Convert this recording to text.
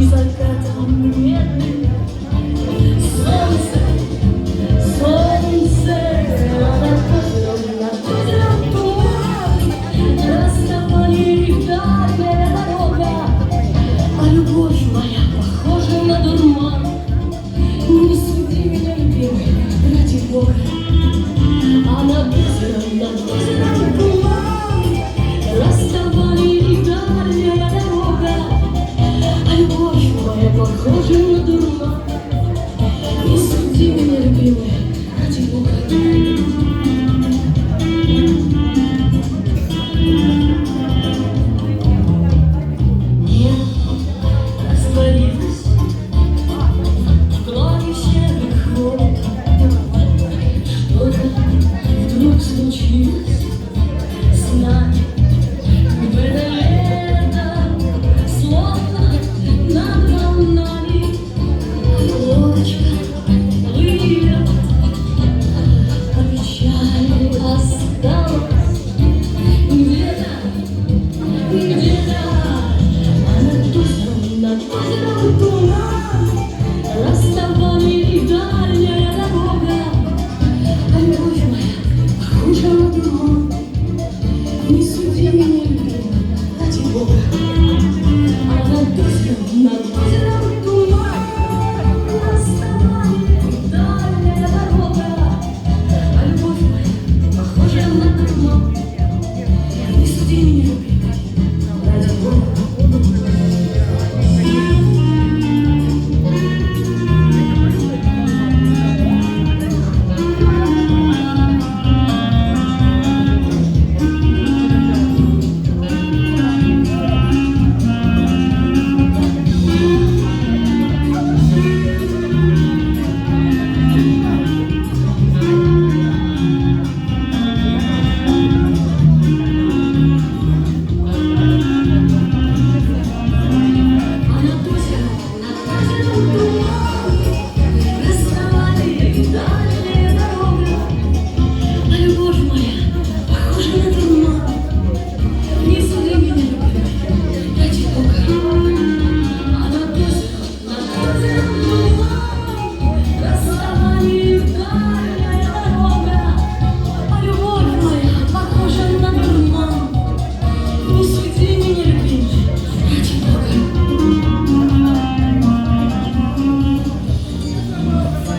Dieser Stadt am wir друга И суди меня, любимый, ради Бога. Не растворилась в клоне всех хвост Что-то вдруг случилось. Бога, любовь моя, хуже одно, не